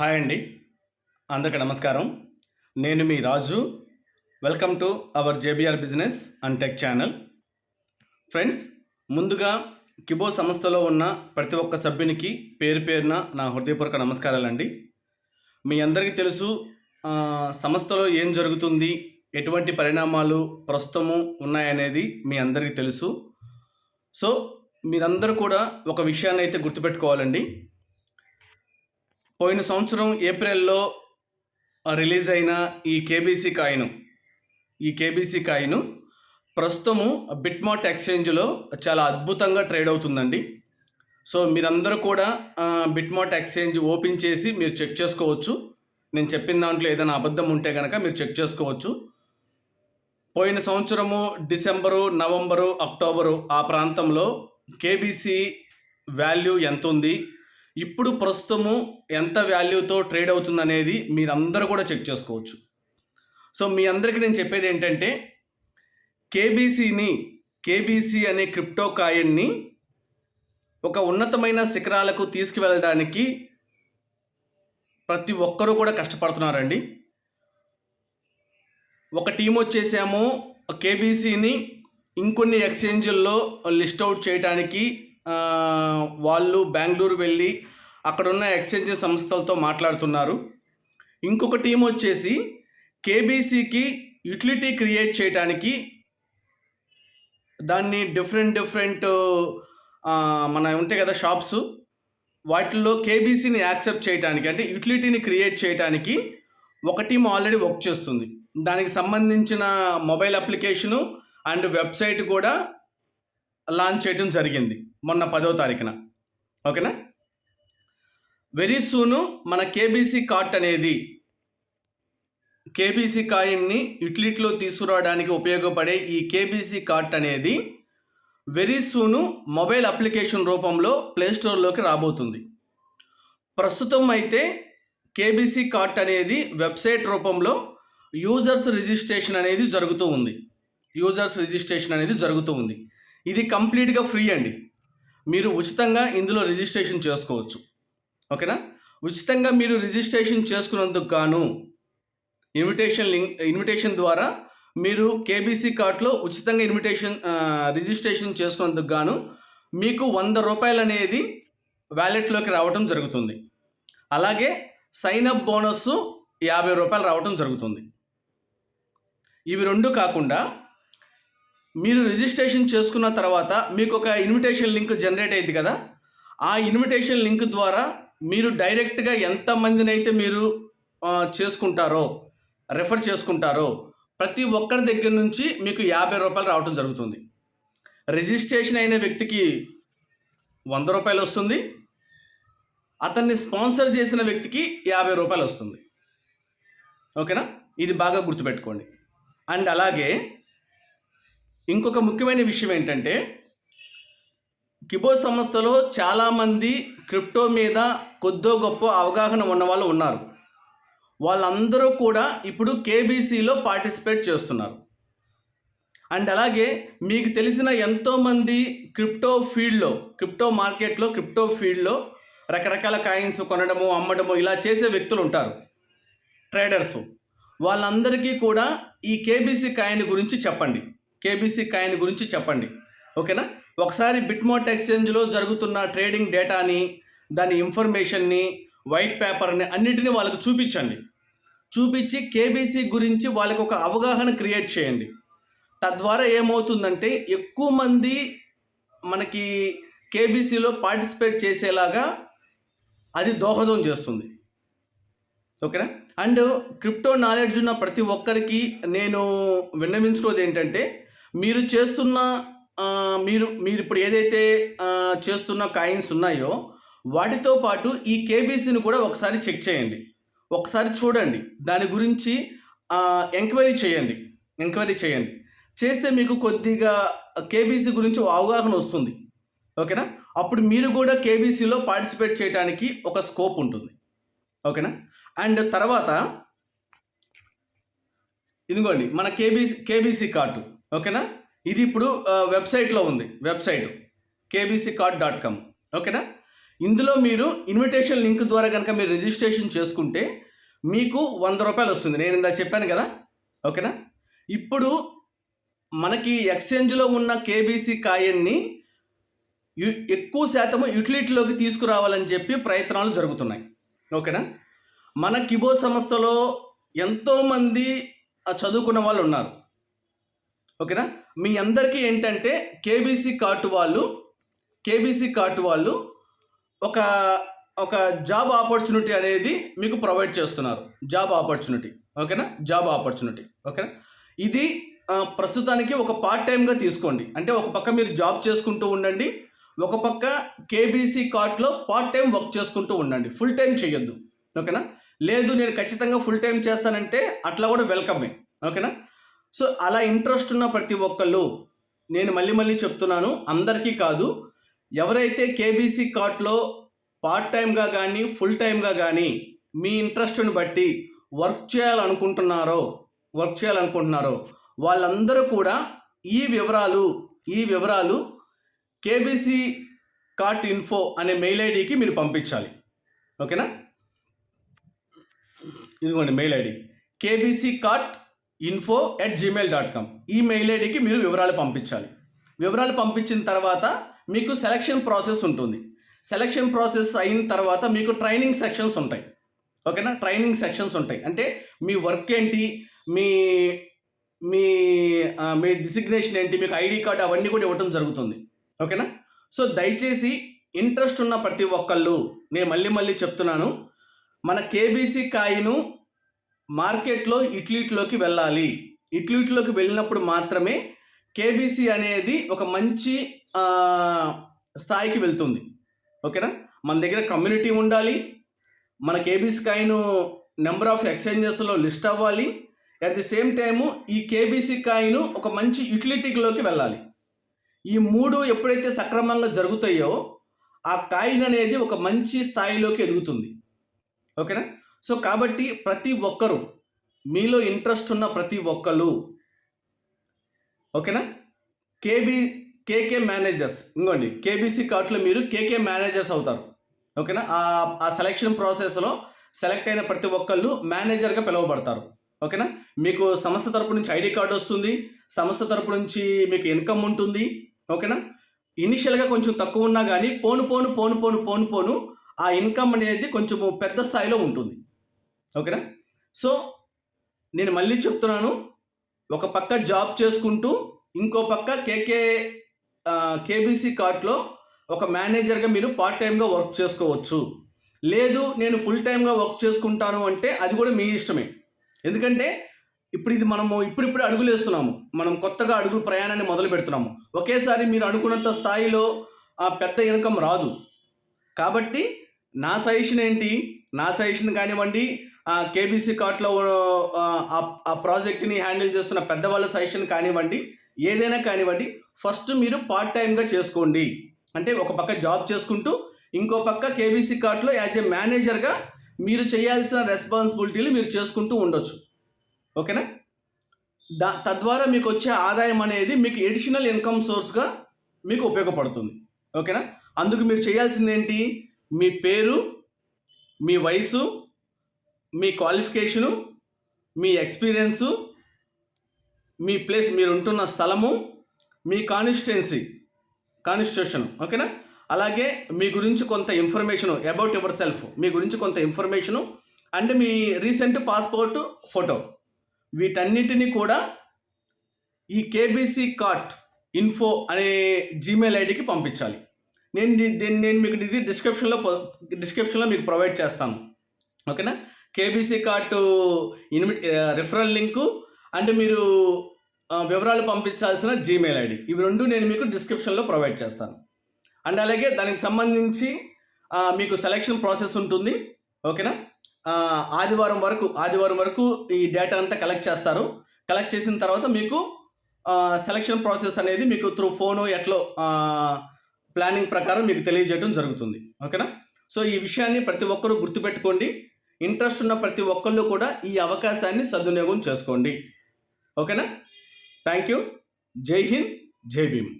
Hi అండి. అందరికీ నమస్కారం. నేను మీ Raju. Welcome to our JBR business and tech channel. Friends ముందుగా కిబో సంస్థలో ఉన్న ప్రతి ఒక్క సభ్యునికి పేరు పేరున నా హృదయపూర్వక నమస్కారాలండి. మీ అందరికీ తెలుసు సంస్థలో ఏం జరుగుతుంది ఎటువంటి పరిణామాలు ప్రస్తుతము ఉన్నాయనేది మీ అందరికీ తెలుసు. సో మీరందరూ కూడా ఒక విషయాన్ని అయితే గుర్తుపెట్టుకోవాలండి. పోయిన సంవత్సరం ఏప్రిల్లో రిలీజ్ అయిన ఈ కేబీసీ కాయిన్ ఈ కేబీసీ కాయిన్ ప్రస్తుతము బిట్మార్ట్ ఎక్స్చేంజ్లో చాలా అద్భుతంగా ట్రేడ్ అవుతుందండి. సో మీరందరూ కూడా ఆ, బిట్మార్ట్ ఎక్స్చేంజ్ ఓపెన్ చేసి మీరు చెక్ చేసుకోవచ్చు. నేను చెప్పిన దాంట్లో ఏదైనా అబద్ధం ఉంటే కనుక మీరు చెక్ చేసుకోవచ్చు. పోయిన సంవత్సరము డిసెంబరు నవంబరు అక్టోబరు ఆ ప్రాంతంలో కేబీసీ వాల్యూ ఎంత ఉంది ఇప్పుడు ప్రస్తుతము ఎంత వాల్యూతో ట్రేడ్ అవుతుంది అనేది మీరందరూ కూడా చెక్ చేసుకోవచ్చు. సో మీ అందరికీ నేను చెప్పేది ఏంటంటే కేబీసీని కేబీసీ అనే క్రిప్టో కాయిన్ని ఒక ఉన్నతమైన శిఖరాలకు తీసుకువెళ్ళడానికి ప్రతి ఒక్కరూ కూడా కష్టపడుతున్నారండి. ఒక టీం వచ్చేసాము కేబీసీని ఇంకొన్ని ఎక్స్చేంజ్ల్లో లిస్ట్ అవుట్ చేయడానికి వాళ్ళు బెంగళూరు వెళ్ళి అక్కడున్న ఎక్స్చేంజ్ సంస్థలతో మాట్లాడుతున్నారు. ఇంకొక టీం వచ్చేసి కేబీసీకి యూటిలిటీ క్రియేట్ చేయడానికి దాన్ని డిఫరెంట్ డిఫరెంట్ మన ఉంటాయి కదా షాప్స్ వాటిల్లో కేబీసీని యాక్సెప్ట్ చేయడానికి అంటే యూటిలిటీని క్రియేట్ చేయడానికి ఒక టీం ఆల్రెడీ వర్క్ చేస్తుంది. దానికి సంబంధించిన మొబైల్ అప్లికేషను అండ్ వెబ్సైట్ కూడా లాంచ్ చేయడం జరిగింది మొన్న పదో తారీఖున. ఓకేనా? వెరీ సూను మన కేబీసీ కార్ట్ అనేది. కేబీసీ కాయిన్ని ఇట్లిట్లో తీసుకురావడానికి ఉపయోగపడే ఈ కేబీసీ కార్ట్ అనేది వెరీ సూను మొబైల్ అప్లికేషన్ రూపంలో ప్లేస్టోర్లోకి రాబోతుంది. ప్రస్తుతం అయితే కేబీసీ కార్ట్ అనేది వెబ్సైట్ రూపంలో యూజర్స్ రిజిస్ట్రేషన్ అనేది జరుగుతూ ఉంది. యూజర్స్ రిజిస్ట్రేషన్ అనేది జరుగుతూ ఉంది. ఇది కంప్లీట్గా ఫ్రీ అండి. మీరు ఉచితంగా ఇందులో రిజిస్ట్రేషన్ చేసుకోవచ్చు. ఓకేనా? ఉచితంగా మీరు రిజిస్ట్రేషన్ చేసుకున్నందుకు గాను ఇన్విటేషన్ లింక్ ఇన్విటేషన్ ద్వారా మీరు కేబీసీ కార్ట్లో ఉచితంగా ఇన్విటేషన్ రిజిస్ట్రేషన్ చేసుకున్నందుకు గాను మీకు వంద రూపాయలు అనేది వ్యాలెట్లోకి రావటం జరుగుతుంది. అలాగే సైన్ అప్ బోనస్ యాభై రూపాయలు రావటం జరుగుతుంది. ఇవి రెండు కాకుండా మీరు రిజిస్ట్రేషన్ చేసుకున్న తర్వాత మీకు ఒక ఇన్విటేషన్ లింక్ జనరేట్ అయింది కదా? ఆ ఇన్విటేషన్ లింక్ ద్వారా మీరు డైరెక్ట్గా ఎంతమందిని అయితే మీరు చేసుకుంటారో రెఫర్ చేసుకుంటారో ప్రతి ఒక్కరి దగ్గర నుంచి మీకు యాభై రూపాయలు రావటం జరుగుతుంది. రిజిస్ట్రేషన్ అయిన వ్యక్తికి వంద రూపాయలు వస్తుంది. అతన్ని స్పాన్సర్ చేసిన వ్యక్తికి యాభై రూపాయలు వస్తుంది. ఓకేనా? ఇది బాగా గుర్తుపెట్టుకోండి. అండ్ అలాగే ఇంకొక ముఖ్యమైన విషయం ఏంటంటే కిబో సంస్థలో చాలామంది క్రిప్టో మీద కొద్దో గొప్ప అవగాహన ఉన్న వాళ్ళు ఉన్నారు. వాళ్ళందరూ కూడా ఇప్పుడు కేబీసీలో పార్టిసిపేట్ చేస్తున్నారు. అండ్ అలాగే మీకు తెలిసిన ఎంతోమంది క్రిప్టో ఫీల్డ్లో క్రిప్టో మార్కెట్లో క్రిప్టో ఫీల్డ్లో రకరకాల కాయిన్స్ కొనడము అమ్మడము ఇలా చేసే వ్యక్తులు ఉంటారు. ట్రేడర్స్. వాళ్ళందరికీ కూడా ఈ కేబీసీ కాయిన్ గురించి చెప్పండి. కేబీసీ కాయిన్ గురించి చెప్పండి. ఓకేనా? ఒకసారి బిట్మోట్ ఎక్స్చేంజ్లో జరుగుతున్న ట్రేడింగ్ డేటాని దాని ఇన్ఫర్మేషన్ని వైట్ పేపర్ని అన్నిటిని వాళ్ళకు చూపించండి. చూపించి కేబీసీ గురించి వాళ్ళకి ఒక అవగాహన క్రియేట్ చేయండి. తద్వారా ఏమవుతుందంటే ఎక్కువ మంది మనకి కేబీసీలో పార్టిసిపేట్ చేసేలాగా అది దోహదం చేస్తుంది. ఓకేనా? అండ్ క్రిప్టో నాలెడ్జ్ ఉన్న ప్రతి ఒక్కరికి నేను విన్నవించుకోవద్దు ఏంటంటే మీరు చేస్తున్న మీరు మీరు ఇప్పుడు ఏదైతే చేస్తున్న కాయిన్స్ ఉన్నాయో వాటితో పాటు ఈ కేబీసీని కూడా ఒకసారి చెక్ చేయండి. ఒకసారి చూడండి. దాని గురించి ఎంక్వైరీ చేయండి. ఎంక్వైరీ చేయండి. చేస్తే మీకు కొద్దిగా కేబీసీ గురించి అవగాహన వస్తుంది. ఓకేనా? అప్పుడు మీరు కూడా కేబీసీలో పార్టిసిపేట్ చేయడానికి ఒక స్కోప్ ఉంటుంది. ఓకేనా? అండ్ తర్వాత ఇదిగోండి మన కేబీసీ కేబీసీ కార్డు. ఓకేనా? ఇది ఇప్పుడు వెబ్సైట్లో ఉంది. Website. KBC card dot com ఓకేనా? ఇందులో మీరు ఇన్విటేషన్ లింక్ ద్వారా కనుక మీరు రిజిస్ట్రేషన్ చేసుకుంటే మీకు వంద రూపాయలు వస్తుంది. నేను ఇందా చెప్పాను కదా? ఓకేనా? ఇప్పుడు మనకి ఎక్స్చేంజ్లో ఉన్న కేబీసీ కాయన్ని ఎక్కువ శాతము యుటిలిటీలోకి తీసుకురావాలని చెప్పి ప్రయత్నాలు జరుగుతున్నాయి. ఓకేనా? మన కిబో సంస్థలో ఎంతోమంది చదువుకున్న వాళ్ళు ఉన్నారు. ఓకేనా? మీ అందరికీ ఏంటంటే కేబీసీ కార్టు వాళ్ళు కేబీసీ కార్టు వాళ్ళు ఒక ఒక జాబ్ ఆపర్చునిటీ అనేది మీకు ప్రొవైడ్ చేస్తున్నారు. జాబ్ ఆపర్చునిటీ ఓకేనా? జాబ్ ఆపర్చునిటీ ఓకేనా? ఇది ప్రస్తుతానికి ఒక పార్ట్ టైంగా తీసుకోండి. అంటే ఒక పక్క మీరు జాబ్ చేసుకుంటూ ఉండండి ఒక పక్క కేబీసీ కార్ట్లో పార్ట్ టైం వర్క్ చేసుకుంటూ ఉండండి. ఫుల్ టైం చేయొద్దు ఓకేనా? లేదు నేను ఖచ్చితంగా ఫుల్ టైం చేస్తానంటే అట్లా కూడా వెల్కమే ఓకేనా? సో అలా ఇంట్రెస్ట్ ఉన్న ప్రతి ఒక్కళ్ళు నేను మళ్ళీ మళ్ళీ చెప్తున్నాను అందరికీ కాదు ఎవరైతే కేబీసీ కార్ట్లో పార్ట్ టైంగా కానీ ఫుల్ టైంగా కానీ మీ ఇంట్రెస్ట్ని బట్టి వర్క్ చేయాలనుకుంటున్నారో వర్క్ చేయాలనుకుంటున్నారో వాళ్ళందరూ కూడా ఈ వివరాలు ఈ వివరాలు కేబీసీ కార్ట్ ఇన్ఫో అనే మెయిల్ ఐడికి మీరు పంపించాలి. ఓకేనా? ఇదిగోండి mail ID KBC cart info at Gmail dot com ఈ మెయిల్ ఐడికి మీరు వివరాలు పంపించాలి. వివరాలు పంపించిన తర్వాత మీకు సెలక్షన్ ప్రాసెస్ ఉంటుంది. సెలక్షన్ ప్రాసెస్ అయిన తర్వాత మీకు ట్రైనింగ్ సెక్షన్స్ ఉంటాయి. ఓకేనా ట్రైనింగ్ సెక్షన్స్ ఉంటాయి. అంటే మీ వర్క్ ఏంటి? మీ మీ మీ డిసిగ్నేషన్ ఏంటి? మీకు ఐడి కార్డు అవన్నీ కూడా ఇవ్వటం జరుగుతుంది. ఓకేనా సో దయచేసి ఇంట్రెస్ట్ ఉన్న ప్రతి ఒక్కళ్ళు నేను మళ్ళీ మళ్ళీ చెప్తున్నాను మన కేబీసీ కాయిను మార్కెట్లో ఇట్లీట్లోకి వెళ్ళాలి. ఇట్లీట్లోకి వెళ్ళినప్పుడు మాత్రమే కేబీసీ అనేది ఒక మంచి స్థాయికి వెళ్తుంది. ఓకేనా? మన దగ్గర కమ్యూనిటీ ఉండాలి. మన కేబీసీ కాయిన్ నెంబర్ ఆఫ్ ఎక్స్చేంజెస్లో లిస్ట్ అవ్వాలి. అట్ ది సేమ్ టైము ఈ కేబీసీ కాయిన్ ఒక మంచి యూటిలిటీలోకి వెళ్ళాలి. ఈ మూడు ఎప్పుడైతే సక్రమంగా జరుగుతాయో ఆ కాయిన్ అనేది ఒక మంచి స్థాయిలోకి ఎదుగుతుంది. ఓకేనా? సో కాబట్టి ప్రతి ఒక్కరు మీలో ఇంట్రెస్ట్ ఉన్న ప్రతి ఒక్కరు ఓకేనా? కేబీ కేకే మేనేజర్స్ ఇంకోండి కేబీసీ కార్డులో మీరు కేకే మేనేజర్స్ అవుతారు ఓకేనా? ఆ ఆ సెలక్షన్ ప్రాసెస్లో సెలెక్ట్ అయిన ప్రతి ఒక్కళ్ళు మేనేజర్గా పిలువబడతారు ఓకేనా? మీకు సంస్థ తరపు నుంచి ఐడి కార్డు వస్తుంది సంస్థ తరపు నుంచి మీకు ఇన్కమ్ ఉంటుంది ఓకేనా? ఇనిషియల్గా కొంచెం తక్కువ ఉన్నా కానీ పోను పోను పోను పోను పోను పోను ఆ ఇన్కమ్ అనేది కొంచెం పెద్ద స్థాయిలో ఉంటుంది. ఓకేనా? సో నేను మళ్ళీ చెప్తున్నాను. ఒక పక్క జాబ్ చేసుకుంటూ ఇంకో పక్క కేకే కేబీసీ కార్ట్లో ఒక మేనేజర్గా మీరు పార్ట్ టైంగా వర్క్ చేసుకోవచ్చు. లేదు నేను ఫుల్ టైంగా వర్క్ చేసుకుంటాను అంటే అది కూడా మీ ఇష్టమే. ఎందుకంటే ఇప్పుడు ఇది మనము ఇప్పుడిప్పుడు అడుగులు వేస్తున్నాము. మనం కొత్తగా అడుగులు ప్రయాణాన్ని మొదలు పెడుతున్నాము. ఒకేసారి మీరు అనుకున్నంత స్థాయిలో ఆ పెద్ద ఇన్కమ్ రాదు. కాబట్టి నా సజెషన్ ఏంటి? నా సజెషన్ కానివ్వండి కేబీసీ కార్ట్లో ఆ ప్రాజెక్ట్ని హ్యాండిల్ చేస్తున్న పెద్దవాళ్ళ సజెషన్ కానివ్వండి ఏదైనా కానివ్వండి ఫస్ట్ మీరు పార్ట్ టైంగా చేసుకోండి. అంటే ఒక పక్క జాబ్ చేసుకుంటూ ఇంకో పక్క కేబీసీ కార్ట్లో యాజ్ ఏ మేనేజర్గా మీరు చేయాల్సిన రెస్పాన్సిబిలిటీలు మీరు చేసుకుంటూ ఉండొచ్చు. ఓకేనా? దా తద్వారా మీకు వచ్చే ఆదాయం అనేది మీకు ఎడిషనల్ ఇన్కమ్ సోర్స్గా మీకు ఉపయోగపడుతుంది. ఓకేనా? అందుకు మీరు చేయాల్సింది ఏంటి మీ పేరు మీ వయసు మీ క్వాలిఫికేషను మీ ఎక్స్పీరియన్సు మీ ప్లేస్ మీరు ఉంటున్న స్థలము మీ కాన్స్టిట్యున్సీ కాన్స్టిట్యూషన్ ఓకేనా? అలాగే మీ గురించి కొంత ఇన్ఫర్మేషను అబౌట్ యువర్ సెల్ఫ్ మీ గురించి కొంత ఇన్ఫర్మేషను అండ్ మీ రీసెంట్ పాస్పోర్ట్ ఫోటో. వీటన్నిటిని కూడా ఈ కేబీసీ కార్ట్ ఇన్ఫో అనే జీమెయిల్ ఐడికి పంపించాలి. నేను దీన్ని నేను మీకు ఇది డిస్క్రిప్షన్లో డిస్క్రిప్షన్లో మీకు ప్రొవైడ్ చేస్తాను. ఓకేనా? KBC cart invite referral link and మీరు వివరాలు పంపించాల్సిన జీమెయిల్ ఐడి. ఇవి రెండు నేను మీకు డిస్క్రిప్షన్లో ప్రొవైడ్ చేస్తాను. అండ్ అలాగే దానికి సంబంధించి మీకు సెలక్షన్ ప్రాసెస్ ఉంటుంది. ఓకేనా ఆదివారం వరకు ఆదివారం వరకు ఈ డేటా అంతా కలెక్ట్ చేస్తారు. కలెక్ట్ చేసిన తర్వాత మీకు సెలక్షన్ ప్రాసెస్ అనేది మీకు త్రూ ఫోను ఎట్లో ప్లానింగ్ ప్రకారం మీకు తెలియజేయడం జరుగుతుంది. ఓకేనా సో ఈ విషయాన్ని ప్రతి ఒక్కరూ గుర్తుపెట్టుకోండి. ఇంట్రెస్ట్ ఉన్న ప్రతి ఒక్కళ్ళు కూడా ఈ అవకాశాన్ని సద్వినియోగం చేసుకోండి. ఓకేనా? Thank you. జై హింద్ జై భీమ్.